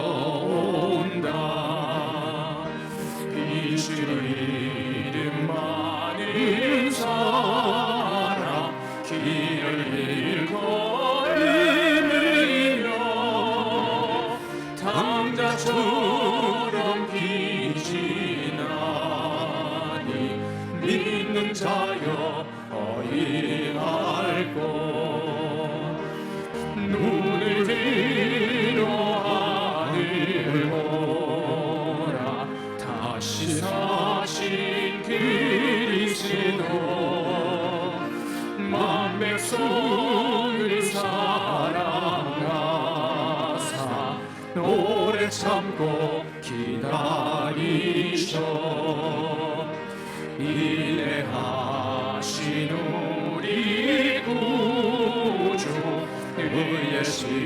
들려온다. 빛을 잃은 많은 사 사랑하사 오래 참고 기다리셔. 인내하신 우리 구주 의의 심판하신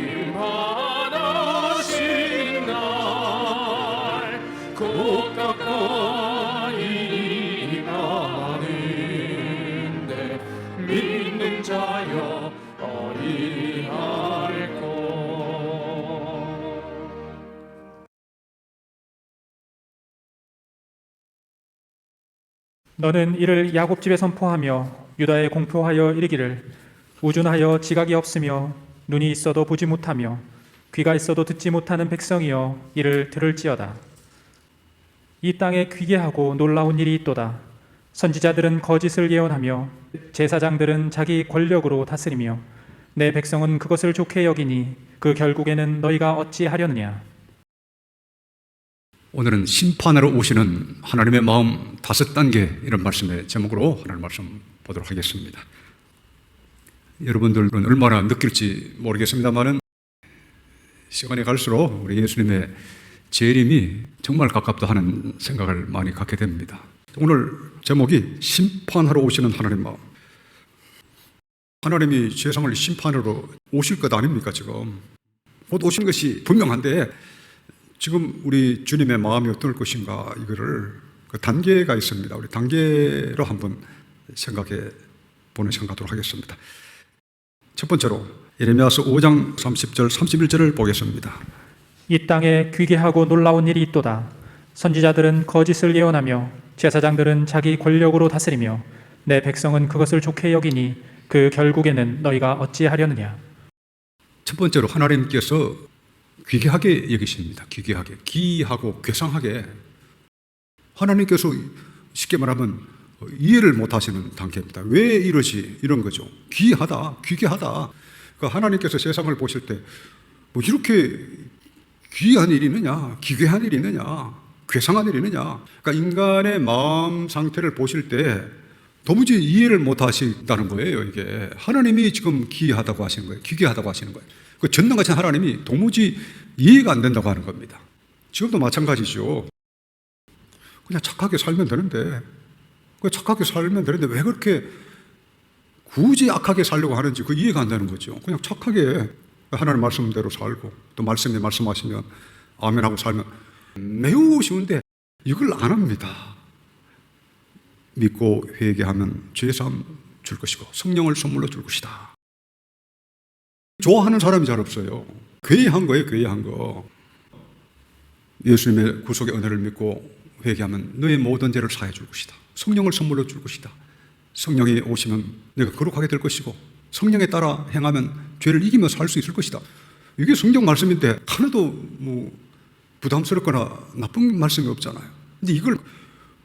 너는 이를 야곱 집에 선포하며 유다에 공표하여 이르기를 우준하여 지각이 없으며 눈이 있어도 보지 못하며 귀가 있어도 듣지 못하는 백성이여 이를 들을지어다. 이 땅에 귀계하고 놀라운 일이 있도다. 선지자들은 거짓을 예언하며 제사장들은 자기 권력으로 다스리며 내 백성은 그것을 좋게 여기니 그 결국에는 너희가 어찌하려느냐 오늘은 심판하러 오시는 하나님의 마음 다섯 단계 이런 말씀의 제목으로 하나님 말씀 보도록 하겠습니다. 여러분들은 얼마나 느낄지 모르겠습니다만은 시간이 갈수록 우리 예수님의 재림이 정말 가깝다 하는 생각을 많이 갖게 됩니다. 오늘 제목이 심판하러 오시는 하나님 마음. 하나님이 세상을 심판하러 오실 것 아닙니까 지금? 곧 오신 것이 분명한데 지금 우리 주님의 마음이 어떨 것인가 이거를 그 단계가 있습니다. 우리 단계로 한번 생각해 보는 생각하도록 하겠습니다. 첫 번째로 예레미야서 5장 30절 31절을 보겠습니다. 이 땅에 귀계하고 놀라운 일이 있도다. 선지자들은 거짓을 예언하며 제사장들은 자기 권력으로 다스리며 내 백성은 그것을 좋게 여기니 그 결국에는 너희가 어찌하려느냐. 첫 번째로 하나님께서 귀하게 여기십니다. 귀하게, 기하고 괴상하게 하나님께서 쉽게 말하면 이해를 못 하시는 단계입니다. 왜 이러지? 이런 거죠. 귀하다, 귀하다. 그러니까 하나님께서 세상을 보실 때 뭐 이렇게 귀한 일이 있느냐, 기괴한 일이 있느냐, 괴상한 일이 있느냐. 그러니까 인간의 마음 상태를 보실 때 도무지 이해를 못 하신다는 거예요, 이게. 하나님이 지금 기하다고 하시는 거예요. 기괴하다고 하시는 거예요. 그 전능하신 하나님이 도무지 이해가 안 된다고 하는 겁니다. 지금도 마찬가지죠. 그냥 착하게 살면 되는데, 그 착하게 살면 되는데 왜 그렇게 굳이 악하게 살려고 하는지 그 이해가 안 되는 거죠. 그냥 착하게 하나님 말씀대로 살고 또 말씀이 말씀하시면 아멘하고 살면 매우 쉬운데 이걸 안 합니다. 믿고 회개하면 죄사함 줄 것이고 성령을 선물로 줄 것이다. 좋아하는 사람이 잘 없어요. 괴이한 거예요, 괴이한 거. 예수님의 구속의 은혜를 믿고 회개하면 너의 모든 죄를 사해 줄 것이다. 성령을 선물로 줄 것이다. 성령이 오시면 내가 거룩하게 될 것이고 성령에 따라 행하면 죄를 이기며 살 수 있을 것이다. 이게 성경 말씀인데 하나도 뭐 부담스럽거나 나쁜 말씀이 없잖아요. 근데 이걸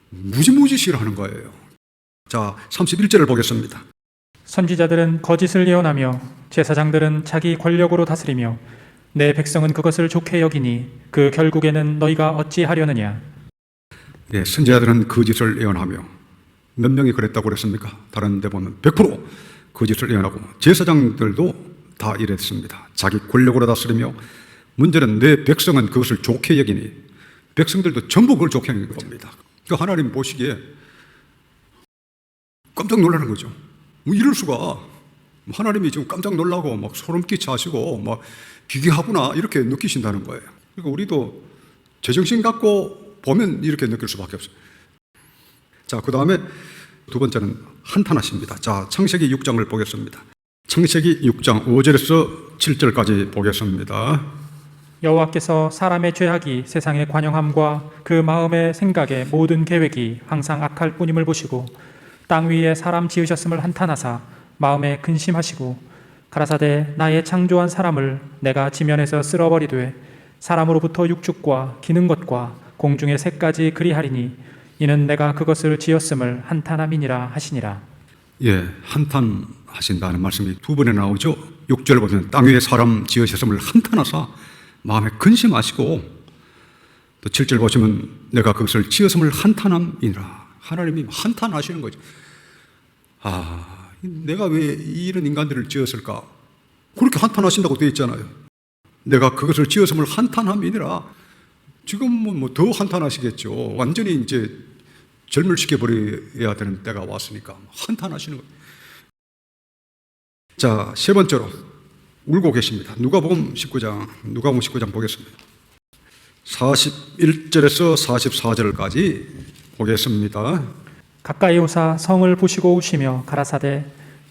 무지무지 싫어하는 거예요. 자, 31절을 보겠습니다. 선지자들은 거짓을 예언하며 제사장들은 자기 권력으로 다스리며 내 백성은 그것을 좋게 여기니 그 결국에는 너희가 어찌하려느냐. 예, 선지자들은 거짓을 예언하며 몇 명이 그랬다고 그랬습니까? 다른 데 보면 100% 거짓을 예언하고 제사장들도 다 이랬습니다. 자기 권력으로 다스리며 문제는 내 백성은 그것을 좋게 여기니 백성들도 전부 그걸 좋게 여기는 겁니다. 그 하나님 보시기에 깜짝 놀라는 거죠. 뭐 이럴 수가 하나님이 지금 깜짝 놀라고 막 소름 끼쳐 하시고 막 기괴하구나 이렇게 느끼신다는 거예요. 그러니까 우리도 제정신 갖고 보면 이렇게 느낄 수밖에 없어요. 자, 그 다음에 두 번째는 한탄하십니다. 자, 창세기 6장을 보겠습니다. 창세기 6장 5절에서 7절까지 보겠습니다. 여호와께서 사람의 죄악이 세상의 관영함과 그 마음의 생각의 모든 계획이 항상 악할 뿐임을 보시고 땅 위에 사람 지으셨음을 한탄하사 마음에 근심하시고 가라사대 나의 창조한 사람을 내가 지면에서 쓸어버리되 사람으로부터 육축과 기는 것과 공중의 새까지 그리하리니 이는 내가 그것을 지었음을 한탄함이니라 하시니라 예, 한탄하신다는 말씀이 두 번에 나오죠. 6절 보면 땅 위에 사람 지으셨음을 한탄하사 마음에 근심하시고 또 7절 보시면 내가 그것을 지었음을 한탄함이니라. 하나님이 한탄하시는 거죠. 아, 내가 왜 이런 인간들을 지었을까? 그렇게 한탄하신다고 되어 있잖아요. 내가 그것을 지었음을 한탄함이니라. 지금은 뭐 더 한탄하시겠죠. 완전히 이제 절멸시켜 버려야 되는 때가 왔으니까 한탄하시는 거예요. 자, 세 번째로 울고 계십니다. 누가복음 19장, 누가복음 19장 보겠습니다. 41절에서 44절까지 보겠습니다. 가까이 오사 성을 보시고 우시며 가라사대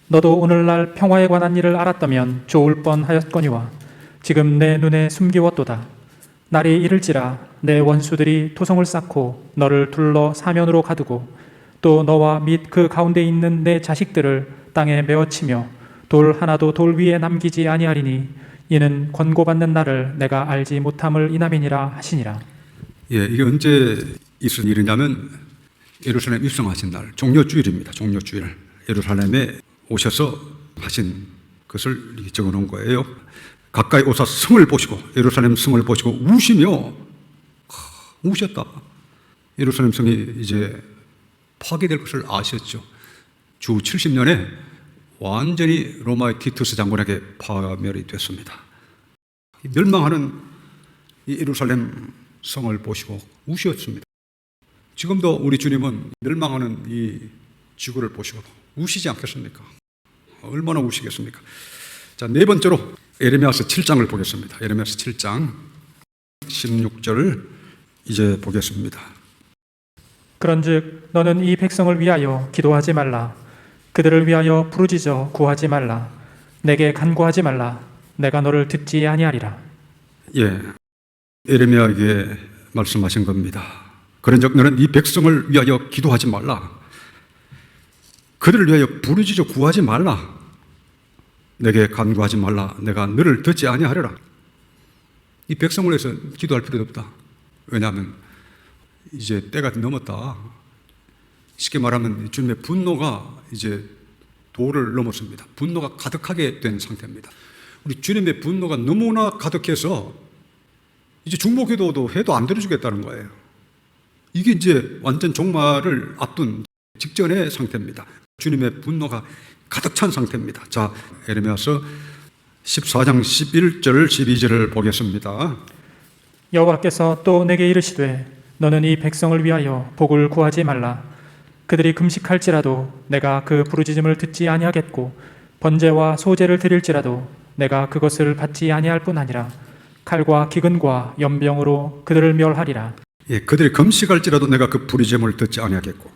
너도 오늘날 평화에 관한 일을 알았다면 좋을 뻔하였거니와 지금 내 눈에 숨기웠도다 날이 이를지라 내 원수들이 토성을 쌓고 너를 둘러 사면으로 가두고 또 너와 및 그 가운데 있는 내 자식들을 땅에 메어치며 돌 하나도 돌 위에 남기지 아니하리니 이는 권고받는 날을 내가 알지 못함을 이남이니라 하시니라 예, 이게 언제 있은 일이냐면 예루살렘 입성하신 날, 종료주일입니다. 종료주일. 예루살렘에 오셔서 하신 것을 적어 놓은 거예요. 가까이 오사 성을 보시고, 예루살렘 성을 보시고 우시며, 하, 우셨다. 예루살렘 성이 이제 파괴될 것을 아셨죠. 주 70년에 완전히 로마의 티투스 장군에게 파멸이 됐습니다. 이 멸망하는 이 예루살렘 성을 보시고 우셨습니다. 지금도 우리 주님은 멸망하는 이 지구를 보시고 우시지 않겠습니까? 얼마나 우시겠습니까? 자, 네 번째로 에레미야서 7장을 보겠습니다. 에레미야서 7장 16절 이제 보겠습니다. 그런즉 너는 이 백성을 위하여 기도하지 말라 그들을 위하여 부르짖어 구하지 말라 내게 간구하지 말라 내가 너를 듣지 아니하리라 예. 에레미야에게 말씀하신 겁니다. 그런즉 너는 이 백성을 위하여 기도하지 말라. 그들을 위하여 부르짖어 구하지 말라. 내게 간구하지 말라. 내가 너를 듣지 아니하리라. 이 백성을 위해서 기도할 필요도 없다. 왜냐하면 이제 때가 넘었다. 쉽게 말하면 주님의 분노가 이제 도를 넘었습니다. 분노가 가득하게 된 상태입니다. 우리 주님의 분노가 너무나 가득해서 이제 중보기도도 해도 안 들어주겠다는 거예요. 이게 이제 완전 종말을 앞둔 직전의 상태입니다. 주님의 분노가 가득 찬 상태입니다. 자, 에레미야서 14장 11절 12절을 보겠습니다. 여호와께서 또 내게 이르시되 너는 이 백성을 위하여 복을 구하지 말라 그들이 금식할지라도 내가 그 부르짖음을 듣지 아니하겠고 번제와 소제를 드릴지라도 내가 그것을 받지 아니할 뿐 아니라 칼과 기근과 연병으로 그들을 멸하리라 예, 그들이 금식할지라도 내가 그 부르짖음을 듣지 아니하겠고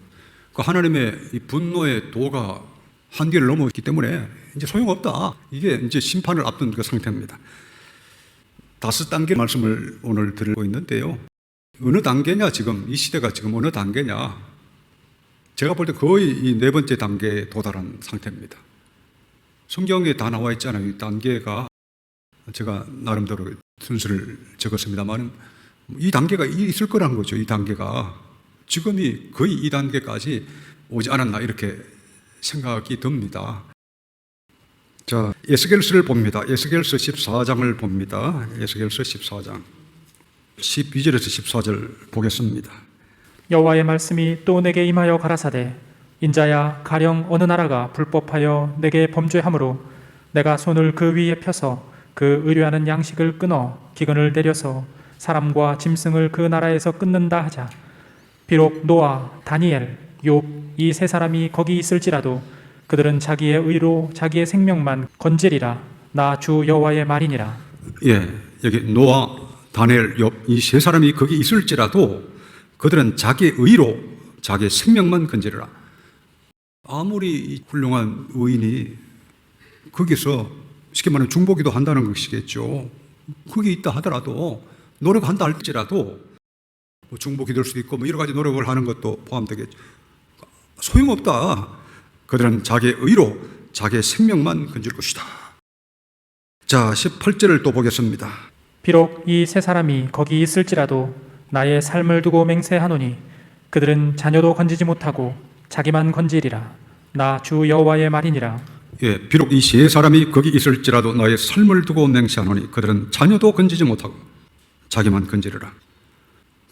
그 하나님의 이 분노의 도가 한계를 넘었기 때문에 이제 소용없다. 이게 이제 심판을 앞둔 그 상태입니다. 다섯 단계 말씀을 오늘 드리고 있는데요. 어느 단계냐 지금 이 시대가 지금 어느 단계냐? 제가 볼 때 거의 이 네 번째 단계에 도달한 상태입니다. 성경에 다 나와 있잖아요. 이 단계가 제가 나름대로 순서를 적었습니다만 이 단계가 있을 거란 거죠. 이 단계가 지금이 거의 이 단계까지 오지 않았나 이렇게 생각이 듭니다. 자, 에스겔서를 봅니다. 에스겔서 14장을 봅니다. 에스겔서 14장 12절에서 14절 보겠습니다. 여호와의 말씀이 또 내게 임하여 가라사대 인자야 가령 어느 나라가 불법하여 내게 범죄함으로 내가 손을 그 위에 펴서 그 의뢰하는 양식을 끊어 기근을 내려서 사람과 짐승을 그 나라에서 끊는다 하자. 비록 노아 다니엘 욥 이 세 사람이 거기 있을지라도 그들은 자기의 의로 자기의 생명만 건지리라. 나 주 여호와의 말이니라. 예, 여기 노아, 다니엘, 욥이 세 사람이 거기 있을지라도 그들은 자기의 의로 자기의 생명만 건지리라. 아무리 훌륭한 의인이 거기서 쉽게 말하면 중보기도 한다는 것이겠죠. 그게 있다 하더라도 노력한다 할지라도 뭐 중보기 될 수도 있고 뭐 여러 가지 노력을 하는 것도 포함되겠죠. 소용없다. 그들은 자기의 의로 자기의 생명만 건질 것이다. 자, 18절을 또 보겠습니다. 비록 이 세 사람이 거기 있을지라도 나의 삶을 두고 맹세하노니 그들은 자녀도 건지지 못하고 자기만 건지리라 나 주 여호와의 말이니라 예, 비록 이 세 사람이 거기 있을지라도 너의 삶을 두고 맹세하노니 그들은 자녀도 건지지 못하고 자기만 건지리라.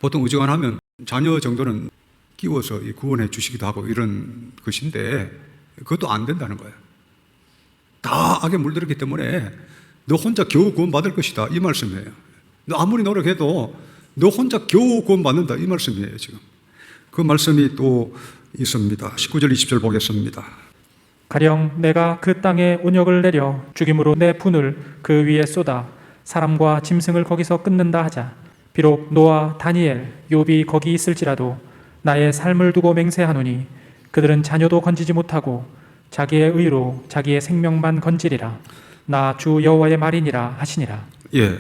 보통 의정하면 자녀 정도는 끼워서 이 구원해 주시기도 하고 이런 것인데 그것도 안 된다는 거예요. 다 악에 물들었기 때문에 너 혼자 겨우 구원받을 것이다 이 말씀이에요. 너 아무리 노력해도 너 혼자 겨우 구원받는다 이 말씀이에요 지금. 그 말씀이 또 있습니다. 19절 20절 보겠습니다. 가령 내가 그 땅에 온역을 내려 죽임으로 내 분을 그 위에 쏟아 사람과 짐승을 거기서 끊는다 하자. 비록 노아 다니엘 욥이 거기 있을지라도 나의 삶을 두고 맹세하노니 그들은 자녀도 건지지 못하고 자기의 의로 자기의 생명만 건지리라. 나 주 여호와의 말이니라 하시니라. 예,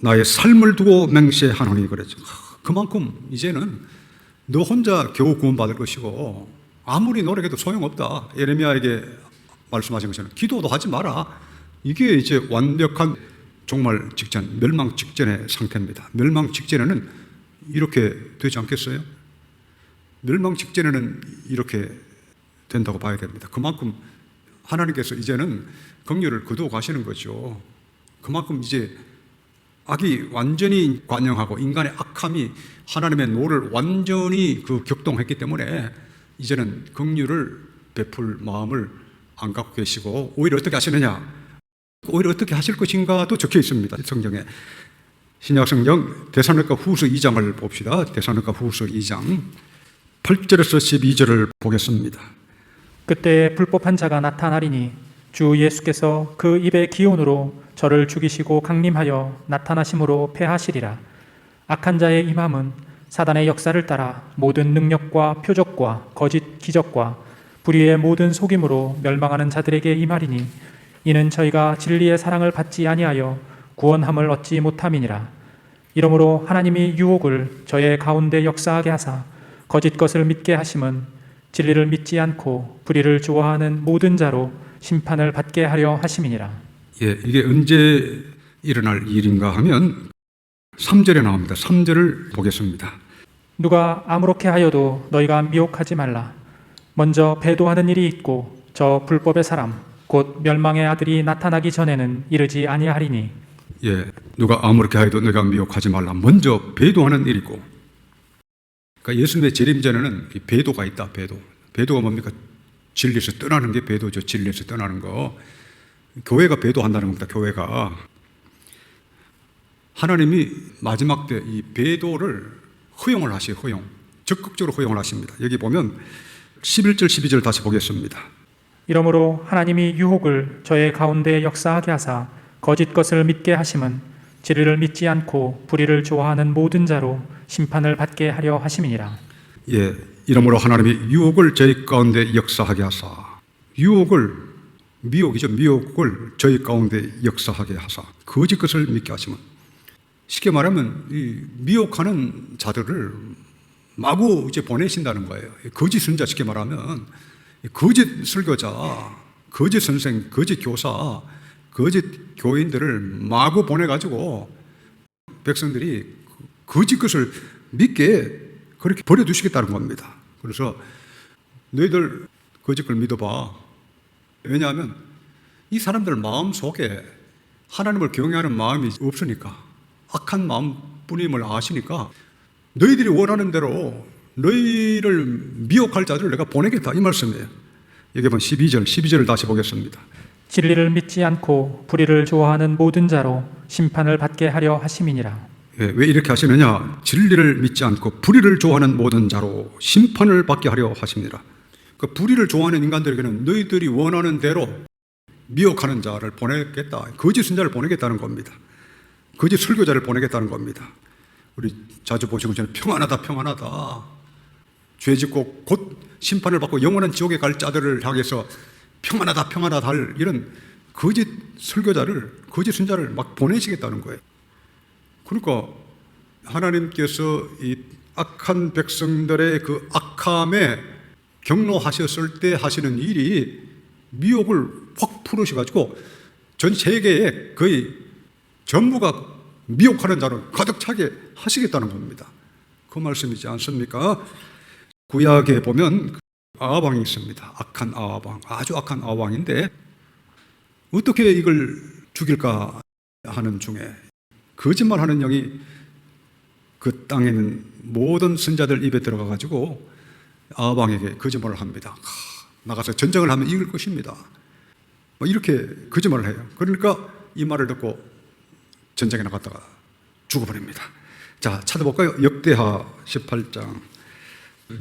나의 삶을 두고 맹세하노니 그랬죠. 그만큼 이제는 너 혼자 겨우 구원받을 것이고 아무리 노력해도 소용없다. 예레미야에게 말씀하신 것처럼 기도도 하지 마라. 이게 이제 완벽한 정말 직전 멸망 직전의 상태입니다. 멸망 직전에는 이렇게 되지 않겠어요? 멸망 직전에는 이렇게 된다고 봐야 됩니다. 그만큼 하나님께서 이제는 긍휼을 거두어 가시는 거죠. 그만큼 이제 악이 완전히 관영하고 인간의 악함이 하나님의 노를 완전히 그 격동했기 때문에 이제는 긍휼을 베풀 마음을 안 갖고 계시고 오히려 어떻게 하시느냐? 오히려 어떻게 하실 것인가도 적혀 있습니다. 성경에 신약 성경 대사로니까 후서 2장을 봅시다. 대사로니까 후서 2장 8절에서 12절을 보겠습니다. 그때 불법한 자가 나타나리니 주 예수께서 그 입의 기온으로 저를 죽이시고 강림하여 나타나심으로 패하시리라. 악한 자의 임함은 사단의 역사를 따라 모든 능력과 표적과 거짓 기적과 불의의 모든 속임으로 멸망하는 자들에게 임하리니 이는 저희가 진리의 사랑을 받지 아니하여 구원함을 얻지 못함이니라. 이러므로 하나님이 유혹을 저의 가운데 역사하게 하사 거짓 것을 믿게 하심은 진리를 믿지 않고 불의를 좋아하는 모든 자로 심판을 받게 하려 하심이니라. 예, 이게 언제 일어날 일인가 하면 3절에 나옵니다. 3절을 보겠습니다. 누가 아무렇게 하여도 너희가 미혹하지 말라. 먼저 배도하는 일이 있고 저 불법의 사람 곧 멸망의 아들이 나타나기 전에는 이르지 아니하리니 예, 누가 아무렇게 하여도 내가 미혹하지 말라. 먼저 배도하는 일이고. 그러니까 예수님의 재림 전에는 이 배도가 있다. 배도. 배도가 뭡니까? 진리에서 떠나는 게 배도죠. 진리에서 떠나는 거. 교회가 배도한다는 겁니다. 교회가 하나님이 마지막 때 이 배도를 허용을 하시요 허용. 적극적으로 허용을 하십니다. 여기 보면 11절 12절 다시 보겠습니다. 이러므로 하나님이 유혹을 저의 가운데 역사하게 하사 거짓 것을 믿게 하심은 진리를 믿지 않고 불의를 좋아하는 모든 자로 심판을 받게 하려 하심이니라. 예, 이러므로 하나님이 유혹을 저희 가운데 역사하게 하사 유혹을 미혹이죠 미혹을 저희 가운데 역사하게 하사 거짓 것을 믿게 하시면 쉽게 말하면 이 미혹하는 자들을 마구 이제 보내신다는 거예요. 거짓 선자 쉽게 말하면 거짓 설교자, 거짓 선생, 거짓 교사, 거짓 교인들을 마구 보내가지고 백성들이 거짓 것을 믿게 그렇게 버려두시겠다는 겁니다. 그래서 너희들 거짓 걸 믿어봐. 왜냐하면 이 사람들 마음 속에 하나님을 경외하는 마음이 없으니까 악한 마음뿐임을 아시니까 너희들이 원하는 대로 너희를 미혹할 자들을 내가 보내겠다 이 말씀이에요. 여기 보면 12절, 12절을 다시 보겠습니다. 진리를 믿지 않고 불의를 좋아하는 모든 자로 심판을 받게 하려 하심이니라. 예, 왜 이렇게 하시느냐? 진리를 믿지 않고 불의를 좋아하는 모든 자로 심판을 받게 하려 하십니다. 그 불의를 좋아하는 인간들에게는 너희들이 원하는 대로 미혹하는 자를 보내겠다. 거짓 선자를 보내겠다는 겁니다. 거짓 설교자를 보내겠다는 겁니다. 우리 자주 보시는 것처럼 평안하다, 평안하다. 죄 짓고 곧 심판을 받고 영원한 지옥에 갈 자들을 향해서 평안하다 평안하다 할 이런 거짓 설교자를 거짓 선자를 막 보내시겠다는 거예요. 그러니까 하나님께서 이 악한 백성들의 그 악함에 경로하셨을 때 하시는 일이 미혹을 확 풀으셔가지고 전 세계에 거의 전부가 미혹하는 자로 가득 차게 하시겠다는 겁니다. 그 말씀이지 않습니까? 구약에 보면 아합왕이 있습니다. 악한 아합왕, 아주 악한 아합왕인데 어떻게 이걸 죽일까 하는 중에 거짓말하는 영이 그 땅에 있는 모든 선자들 입에 들어가 가지고 아합왕에게 거짓말을 합니다. 하, 나가서 전쟁을 하면 이길 것입니다. 뭐 이렇게 거짓말을 해요. 그러니까 이 말을 듣고 전쟁에 나갔다가 죽어버립니다. 자, 찾아볼까요? 역대하 18장.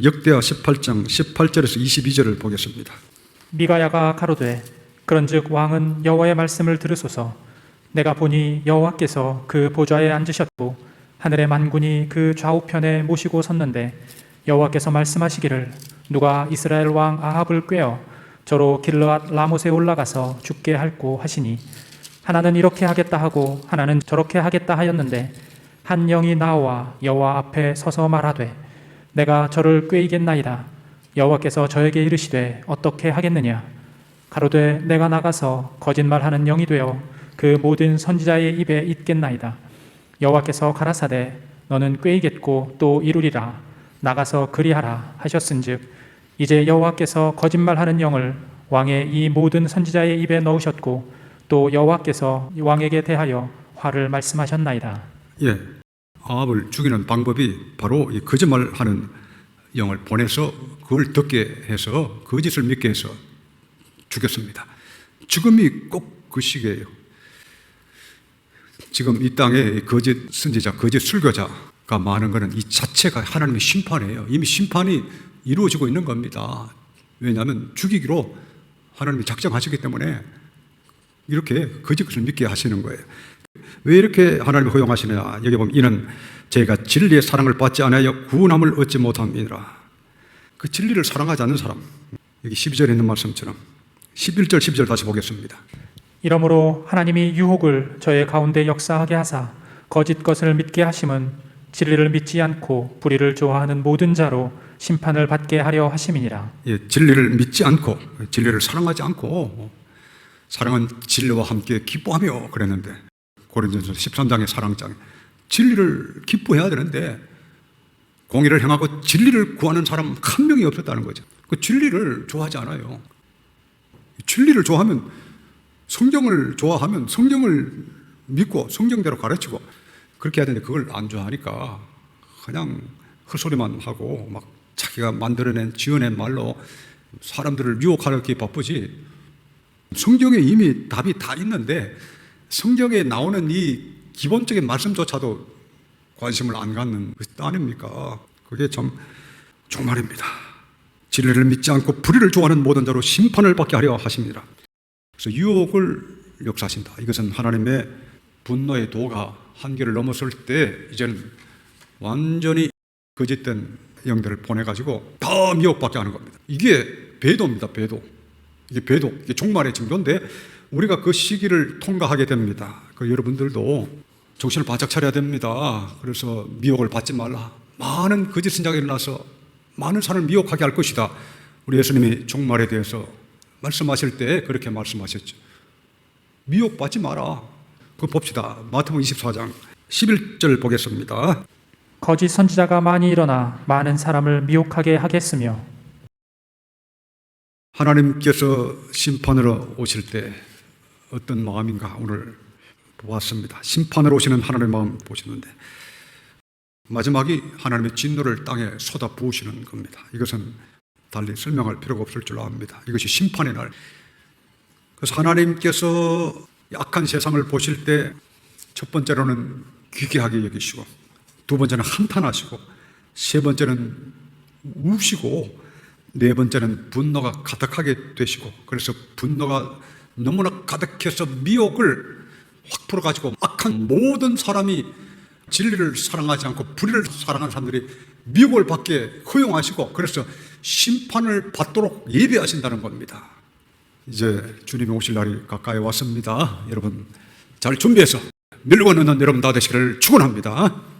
역대하 18장 18절에서 22절을 보겠습니다. 미가야가 가로되 그런즉 왕은 여호와의 말씀을 들으소서 내가 보니 여호와께서 그 보좌에 앉으셨고 하늘의 만군이 그 좌우편에 모시고 섰는데 여호와께서 말씀하시기를 누가 이스라엘 왕 아합을 꾀어 저로 길르앗 라못에 올라가서 죽게 할고 하시니 하나는 이렇게 하겠다 하고 하나는 저렇게 하겠다 하였는데 한 영이 나와 여호와 앞에 서서 말하되 내가 저를 꾀이겠나이다. 여호와께서 저에게 이르시되 어떻게 하겠느냐? 가로되 내가 나가서 거짓말하는 영이 되어 그 모든 선지자의 입에 있겠나이다. 여호와께서 가라사대 너는 꾀이겠고 또 이루리라. 나가서 그리하라 하셨은즉 이제 여호와께서 거짓말하는 영을 왕의 이 모든 선지자의 입에 넣으셨고 또 여호와께서 왕에게 대하여 화를 말씀하셨나이다 예. 아합을 죽이는 방법이 바로 이 거짓말하는 영을 보내서 그걸 듣게 해서 거짓을 믿게 해서 죽였습니다. 지금이 꼭 그 시기예요. 지금 이 땅에 거짓 선지자, 거짓 술교자가 많은 것은 이 자체가 하나님의 심판이에요. 이미 심판이 이루어지고 있는 겁니다. 왜냐하면 죽이기로 하나님이 작정하셨기 때문에 이렇게 거짓 것을 믿게 하시는 거예요. 왜 이렇게 하나님이 허용하시느냐? 여기 보면 이는 제가 진리의 사랑을 받지 않아야 구원함을 얻지 못함이니라. 그 진리를 사랑하지 않는 사람. 여기 12절에 있는 말씀처럼 11절 12절 다시 보겠습니다. 이러므로 하나님이 유혹을 저의 가운데 역사하게 하사 거짓 것을 믿게 하심은 진리를 믿지 않고 불의를 좋아하는 모든 자로 심판을 받게 하려 하심이니라. 예, 진리를 믿지 않고 진리를 사랑하지 않고 사랑은 진리와 함께 기뻐하며 그랬는데 고린도전서 13장의 사랑장에 진리를 기뻐해야 되는데 공의를 행하고 진리를 구하는 사람 한 명이 없었다는 거죠. 그 진리를 좋아하지 않아요. 진리를 좋아하면 성경을 좋아하면 성경을 믿고 성경대로 가르치고 그렇게 해야 되는데 그걸 안 좋아하니까 그냥 헛소리만 하고 막 자기가 만들어낸 지어낸 말로 사람들을 유혹하기 바쁘지 성경에 이미 답이 다 있는데 성경에 나오는 이 기본적인 말씀조차도 관심을 안 갖는 것 아닙니까? 그게 참 종말입니다. 진리를 믿지 않고 불의를 좋아하는 모든 자로 심판을 받게 하려 하십니다. 그래서 유혹을 역사하신다. 이것은 하나님의 분노의 도가 한계를 넘었을 때 이제는 완전히 거짓된 영들을 보내가지고 더 미혹받게 하는 겁니다. 이게 배도입니다. 배도. 이게 배도. 이게 종말의 징조인데 우리가 그 시기를 통과하게 됩니다. 그 여러분들도 정신을 바짝 차려야 됩니다. 그래서 미혹을 받지 말라. 많은 거짓 선자가 일어나서 많은 사람을 미혹하게 할 것이다. 우리 예수님이 종말에 대해서 말씀하실 때 그렇게 말씀하셨죠. 미혹받지 마라. 그 봅시다. 마태복음 24장 11절 보겠습니다. 거짓 선지자가 많이 일어나 많은 사람을 미혹하게 하겠으며 하나님께서 심판으로 오실 때 어떤 마음인가 오늘 보았습니다. 심판으로 오시는 하나님의 마음 보시는데 마지막이 하나님의 진노를 땅에 쏟아 부으시는 겁니다. 이것은 달리 설명할 필요가 없을 줄 압니다. 이것이 심판의 날. 그래서 하나님께서 약한 세상을 보실 때 첫 번째로는 귀귀하게 여기시고 두 번째는 한탄하시고 세 번째는 우시고 네 번째는 분노가 가득하게 되시고 그래서 분노가 너무나 가득해서 미혹을 확 풀어가지고 악한 모든 사람이 진리를 사랑하지 않고 불의를 사랑하는 사람들이 미혹을 받게 허용하시고 그래서 심판을 받도록 예비하신다는 겁니다. 이제 주님이 오실 날이 가까이 왔습니다. 여러분 잘 준비해서 밀고 넣는 여러분 다 되시기를 축원합니다.